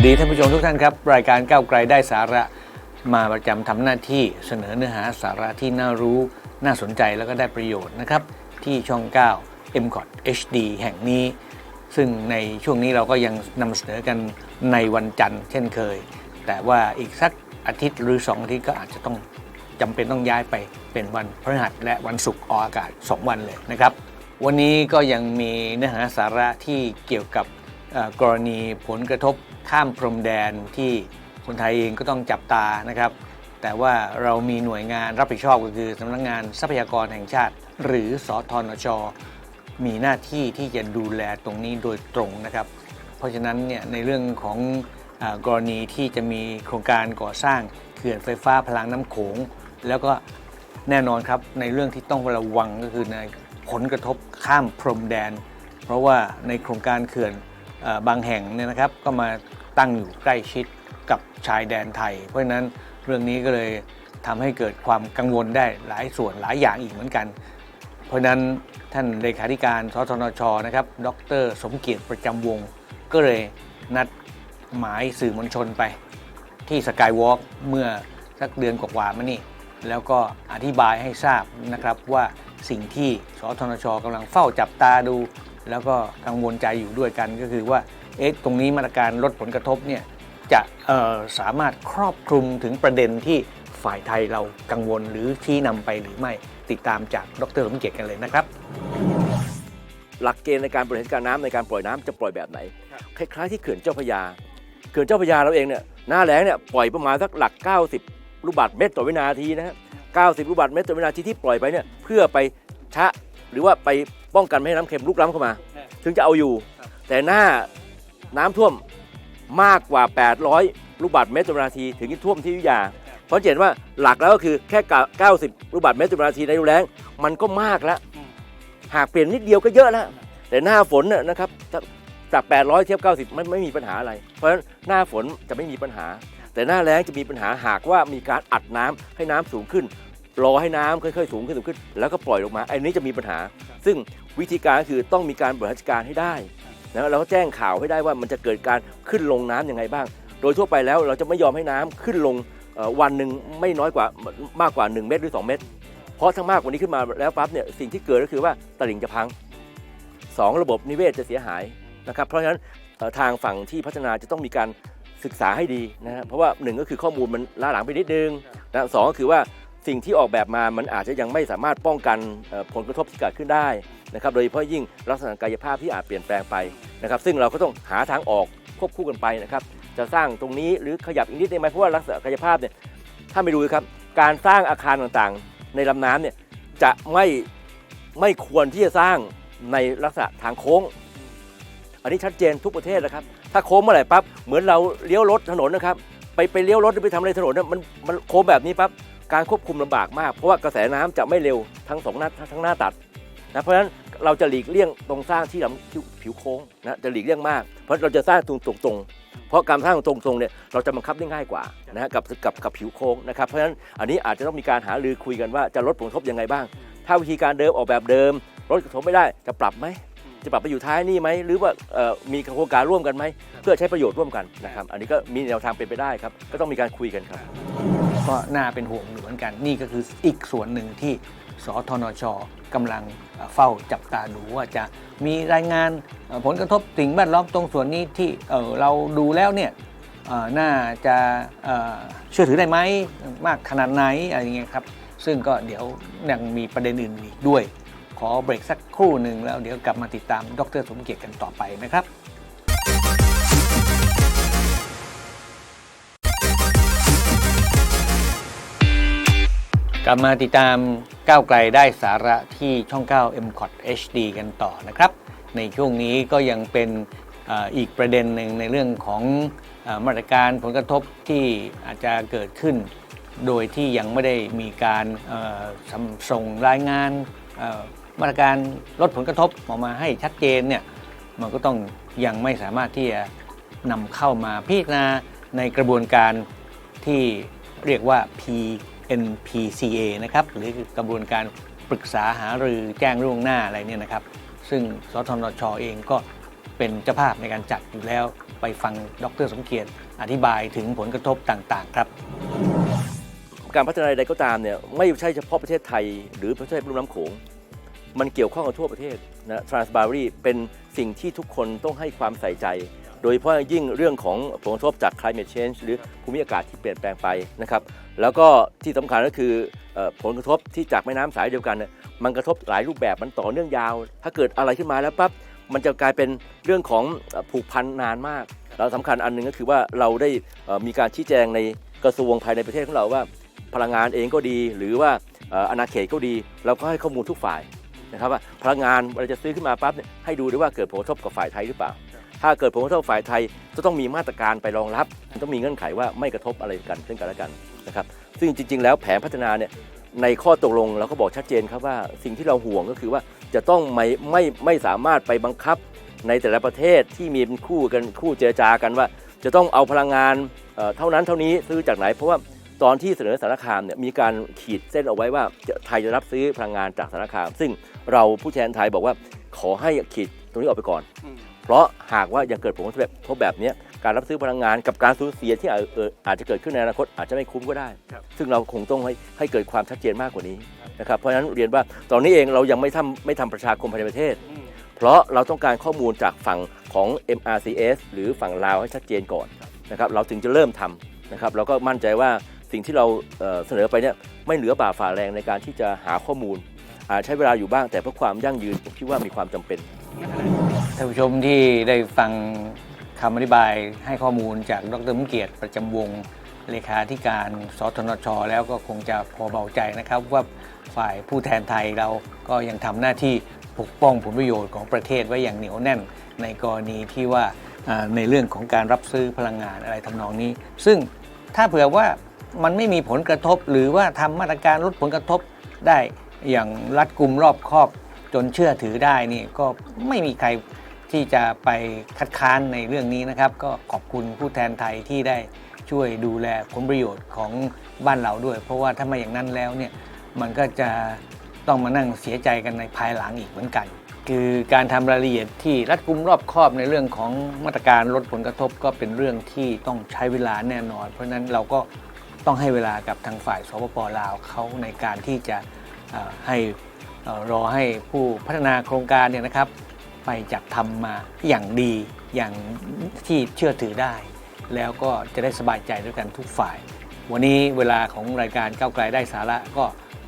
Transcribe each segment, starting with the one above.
วัสดีท่านผู้ชมทุกท่านครับ รายการก้าวไกลได้สาระมาประจำทำหน้าที่เสนอเนื้อหาสาระที่น่ารู้น่าสนใจแล้วก็ได้ประโยชน์นะครับ ที่ช่อง 9 m c o t HD แห่งนี้ ซึ่งในช่วงนี้เราก็ยังนำเสนอกันในวันจันทร์เช่นเคย แต่ว่าอีกสักอาทิตย์หรือ2อาทิตย์ก็อาจจะต้องจำเป็นต้องย้ายไปเป็นวันพฤหัสและวันศุกร์ออกอากาศ 2 วันเลยนะครับ วันนี้ก็ยังมีเนื้อหาสาระที่เกี่ยวกับกรณีผลกระทบ ข้ามพรมแดนที่คนไทยเองก็ต้องจับตานะครับ แต่ว่าเรามีหน่วยงานรับผิดชอบก็คือสำนักงานทรัพยากรแห่งชาติ หรือสอทนชมีหน้าที่ที่จะดูแลตรงนี้โดยตรงนะครับ เพราะฉะนั้นเนี่ยในเรื่องของอกรณีที่จะมีโครงการก่อสร้างเขื่อนไฟฟ้าพลังน้ำโขง แล้วก็แน่นอนครับในเรื่องที่ต้องระวังก็คือในผลกระทบข้ามพรมแดน เพราะว่าในโครงการเขื่อน บางแห่งเนี่ยนะครับก็มาตั้งอยู่ใกล้ชิดกับชายแดนไทย เพราะฉะนั้นเรื่องนี้ก็เลยทำให้เกิดความกังวลได้หลายส่วนหลายอย่างอีกเหมือนกัน เพราะนั้นท่านเลขาธิการสทนชนะครับ ดร สมเกียรติประจำวง ก็เลยนัดหมายสื่อมวลชนไป ที่สกายวอล์กเมื่อสักเดือนกว่าๆมานี่แล้วก็อธิบายให้ทราบนะครับว่าสิ่งที่สทนชกำลังเฝ้าจับตาดู แล้วก็กังวลใจอยู่ด้วยกันก็คือว่าเอ๊ะตรงนี้มาตรการลดผลกระทบเนี่ยจะสามารถครอบคลุมถึงประเด็นที่ฝ่ายไทยเรากังวลหรือชี้นำไปหรือไม่ติดตามจากดรสมเกียรติกันเลยนะครับ หลักเกณฑ์ในการบริหารการน้ำในการปล่อยน้ำจะปล่อยแบบไหน คล้ายๆที่เขื่อนเจ้าพยาเขื่อนเจ้าพยาเราเองเนี่ยหน้าแล้งเนี่ยปล่อยประมาณสักหลัก 90 ลูกบาศก์เมตรต่อวินาทีนะฮะ90 ลูกบาศก์เมตรต่อวินาทีที่ปล่อยไปเนี่ยเพื่อไปชะ หรือว่าไปป้องกันไม่ให้น้ำเค็มลุกล้ำเข้ามา ถึงจะเอาอยู่แต่หน้าน้ำท่วมมากกว่า 800 ลูกบาศก์เมตรต่อวินาที ถึงจะท่วมที่อยุธยา เพราะจะเห็นว่าหลักแล้วก็คือแค่ 90 ลูกบาศก์เมตรต่อวินาทีในฤดูแล้งมันก็มากแล้วหากเปลี่ยนนิดเดียวก็เยอะแล้ว แต่หน้าฝนน่ะนะครับจากจาก 800 เทียบ 90มันไม่มีปัญหาอะไร เพราะฉะนั้นหน้าฝนจะไม่มีปัญหา แต่หน้าแล้งจะมีปัญหาหากว่ามีการอัดน้ำให้น้ำสูงขึ้น รอให้น้ำค่อยๆสูงขึ้นสูงขึ้น แล้วก็ปล่อยลงมาไอ้นี้จะมีปัญหา ซึ่งวิธีการก็คือต้องมีการบริหารจัดการให้ได้นะแล้วก็แจ้งข่าวให้ได้ว่ามันจะเกิดการขึ้นลงน้ำยังไงบ้าง โดยทั่วไปแล้วเราจะไม่ยอมให้น้ำขึ้นลงเอ่อวันหนึ่งไม่น้อยกว่ามากกว่า 1 เมตรหรือ 2 เมตร เพราะถ้ามากกว่านี้ขึ้นมาแล้วปั๊บเนี่ยสิ่งที่เกิดก็คือว่าตลิ่งจะพังสองระบบนิเวศจะเสียหายนะครับเพราะฉะนั้นเอ่อทางฝั่งที่พัฒนาจะต้องมีการศึกษาให้ดีนะฮะเพราะว่าหนึ่งก็คือข้อมูลมันล้าหลังไปนิดนึงนะสองก็คือว่า สิ่งที่ออกแบบมามันอาจจะยังไม่สามารถป้องกันผลกระทบที่เกิดขึ้นได้นะครับโดยเฉพาะยิ่งลักษณะกายภาพที่อาจเปลี่ยนแปลงไปนะครับซึ่งเราก็ต้องหาทางออกควบคู่กันไปนะครับจะสร้างตรงนี้หรือขยับอีกนิดได้ไหมเพราะว่าลักษณะกายภาพเนี่ยถ้าไม่ดูครับการสร้างอาคารต่างๆ ในลำน้ำเนี่ยจะไม่ไม่ควรที่จะสร้างในลักษณะทางโค้ง อันนี้ชัดเจนทุกประเทศนะครับ ถ้าโค้งเมื่อไหร่ปั๊บเหมือนเราเลี้ยวรถถนนนะครับ ไปไปเลี้ยวรถไปทำอะไรถนนเนี่ยมันมันโค้งแบบนี้ปั๊บ การควบคุมลำบากมาก เพราะว่ากระแสน้ำจะไม่เร็วทั้งสองหน้าทั้งหน้าตัดนะเพราะฉะนั้นเราจะหลีกเลี่ยงตรงสร้างที่ลำผิวโค้งนะจะหลีกเลี่ยงมาก เพราะเราจะสร้างตรงตรงตรงเพราะการสร้างตรงตรงๆเนี่ยเราจะบังคับได้ง่ายกว่านะฮะกับกับกับผิวโค้งนะครับเพราะฉะนั้นอันนี้อาจจะต้องมีการหารือคุยกันว่าจะลดผลกระทบยังไงบ้าง ถ้าวิธีการเดิมออกแบบเดิมลดกระทบไม่ได้จะปรับไหมจะปรับไปอยู่ท้ายนี่ไหมหรือว่ามีโครงการร่วมกันไหมเพื่อใช้ประโยชน์ร่วมกันนะครับอันนี้ก็มีแนวทางเป็นไปได้ครับก็ต้องมีการคุยกันครับ ก็น่าเป็นห่วงอยู่เหมือนกัน นี่ก็คืออีกส่วนหนึ่งที่สทนชกำลังเฝ้าจับตาดูว่าจะมีรายงานผลกระทบสิ่งแวดล้อมตรงส่วนนี้ที่เเราดูแล้วเนี่ยน่าจะเชื่อถือได้ไหมมากขนาดไหนอะไรเงี้ยครับ ซึ่งก็เดี๋ยวยังมีประเด็นอื่นอีกด้วย ขอเบรกสักครู่หนึ่งแล้วเดี๋ยวกลับมาติดตามดรสมเกียรติกันต่อไปนะครับ กลับมาติดตามก้าวไกลได้สาระที่ช่อง 9 m c o t HD กันต่อนะครับ ในช่วงนี้ก็ยังเป็นอีกประเด็นหนึ่งในเรื่องของมาตรการผลกระทบที่อาจจะเกิดขึ้น โดยที่ยังไม่ได้มีการส่งรายงานมาตรการลดผลกระทบออกมาให้ชัดเจนเนี่ยมันก็ต้องยังไม่สามารถที่จะนำเข้ามาพิจารณาในกระบวนการที่เรียกว่า P NPCA นะครับหรือกระบวนการปรึกษาหารือแจ้งล่วงหน้าอะไรเนี่ยนะครับ ซึ่งสทนชเองก็เป็นเจ้าภาพในการจัดอยู่แล้วไปฟังดรสมเกียรติอธิบายถึงผลกระทบต่างๆ ครับ การพัฒนาใดก็ตามเนี่ยไม่ใช่เฉพาะประเทศไทย หรือประเทศรุ่มน้ำโขงมันเกี่ยวข้องกับทั่วประเทศนะ Transboundary เป็นสิ่งที่ทุกคนต้องให้ความใส่ใจ โดยเฉพาะยิ่งเรื่องของผลกระทบจาก climate change หรือภูมิอากาศที่เปลี่ยนแปลงไปนะครับแล้วก็ที่สำคัญก็คือผลกระทบที่จากแม่น้ำสายเดียวกันเนี่ยมันกระทบหลายรูปแบบมันต่อเนื่องยาว ถ้าเกิดอะไรขึ้นมาแล้วปั๊บมันจะกลายเป็นเรื่องของผูกพันนานมากแล้วสำคัญอันหนึงก็คือว่าเราได้มีการชี้แจงในกระทรวงภายในประเทศของเราว่า พลังงานเองก็ดี หรือว่าอ่ออาณาเขตก็ดี เราก็ให้ข้อมูลทุกฝ่ายนะครับว่าพลังงานเราจะซื้อขึ้นมาปั๊บเนี่ยให้ดูด้วยว่าเกิดผลกระทบกับฝ่ายไทยหรือเปล่า ถ้าเกิดผลกระทบกับฝ่ายไทยจะต้องมีมาตรการไปรองรับมันต้องมีเงื่อนไขว่าไม่กระทบอะไรกันซึ่งกันและกันนะครับซึ่งจริง ๆ แล้วแผนพัฒนาเนี่ยในข้อตกลงเราก็บอกชัดเจนครับว่าสิ่งที่เราห่วงก็คือว่าจะต้องไม่ไม่ไม่สามารถไปบังคับในแต่ละประเทศที่มีเป็นคู่กันคู่เจรจากันว่า จะต้องเอาพลังงานเเท่านั้นเท่านี้ซื้อจากไหน เพราะว่าตอนที่เสนอสารคามเนี่ยมีการขีดเส้นเอาไว้ว่าไทยจะรับซื้อพลังงานจากสารคาม ซึ่งเราผู้แทนไทยบอกว่าขอให้ขีดตรงนี้ออกไปก่อน เพราะหากว่ายังเกิดผลกระทบแบบทบแบบเนี้ยการรับซื้อพลังงานกับการสูญเสียที่อาจเอ่ออาจจะเกิดขึ้นในอนาคตอาจจะไม่คุ้มก็ได้ครับซึ่งเราคงต้องให้ให้เกิดความชัดเจนมากกว่านี้นะครับเพราะฉะนั้นเรียนว่าตอนนี้เองเรายังไม่ทำไม่ทำประชาคมภายในประเทศ เพราะเราต้องการข้อมูลจากฝั่งของ MRCS หรือฝั่งลาวให้ชัดเจนก่อนนะครับเราถึงจะเริ่มทำนะครับเราก็มั่นใจว่าสิ่งที่เราเอ่อเสนอไปเนี่ยไม่เหลือบ่าฝ่าแรงในการที่จะหาข้อมูลอาจใช้เวลาอยู่บ้างแต่เพื่อความยั่งยืนผมคิดว่ามีความจำเป็น ท่านผู้ชมที่ได้ฟังคำอธิบายให้ข้อมูลจากดรมุเกียรติประจำวงเลขาธิการสทนช แล้วก็คงจะพอเบาใจนะครับว่าฝ่ายผู้แทนไทยเราก็ยังทำหน้าที่ปกป้องผลประโยชน์ของประเทศไว้อย่างเหนียวแน่น ในกรณีที่ว่าในเรื่องของการรับซื้อพลังงานอะไรทำนองนี้ ซึ่งถ้าเผื่อว่ามันไม่มีผลกระทบ หรือว่าทำมาตรการลดผลกระทบได้อย่างรัดกุมรอบครอบจนเชื่อถือได้นี่ก็ไม่มีใคร ที่จะไปคัดค้านในเรื่องนี้นะครับ ก็ขอบคุณผู้แทนไทยที่ได้ช่วยดูแลผลประโยชน์ของบ้านเราด้วย เพราะว่าถ้าไม่อย่างนั้นแล้วเนี่ยมันก็จะต้องมานั่งเสียใจกันในภายหลังอีกเหมือนกัน คือการทำรายละเอียดที่รัดกุมรอบคอบในเรื่องของมาตรการลดผลกระทบก็เป็นเรื่องที่ต้องใช้เวลาแน่นอน เพราะฉะนั้นเราก็ต้องให้เวลากับทางฝ่ายสปปลาวเขาในการที่จะให้รอให้ผู้พัฒนาโครงการเนี่ยนะครับ ไปจับทำมาอย่างดีอย่างที่เชื่อถือได้ แล้วก็จะได้สบายใจด้วยกันทุกฝ่าย วันนี้เวลาของรายการก้าวไกลได้สาระก็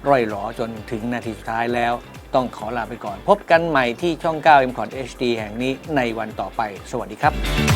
ร่อยหลอจนถึงนาทีสุดท้ายแล้ว ต้องขอลาไปก่อน พบกันใหม่ที่ช่อง9 m c o t HD แห่งนี้ในวันต่อไป สวัสดีครับ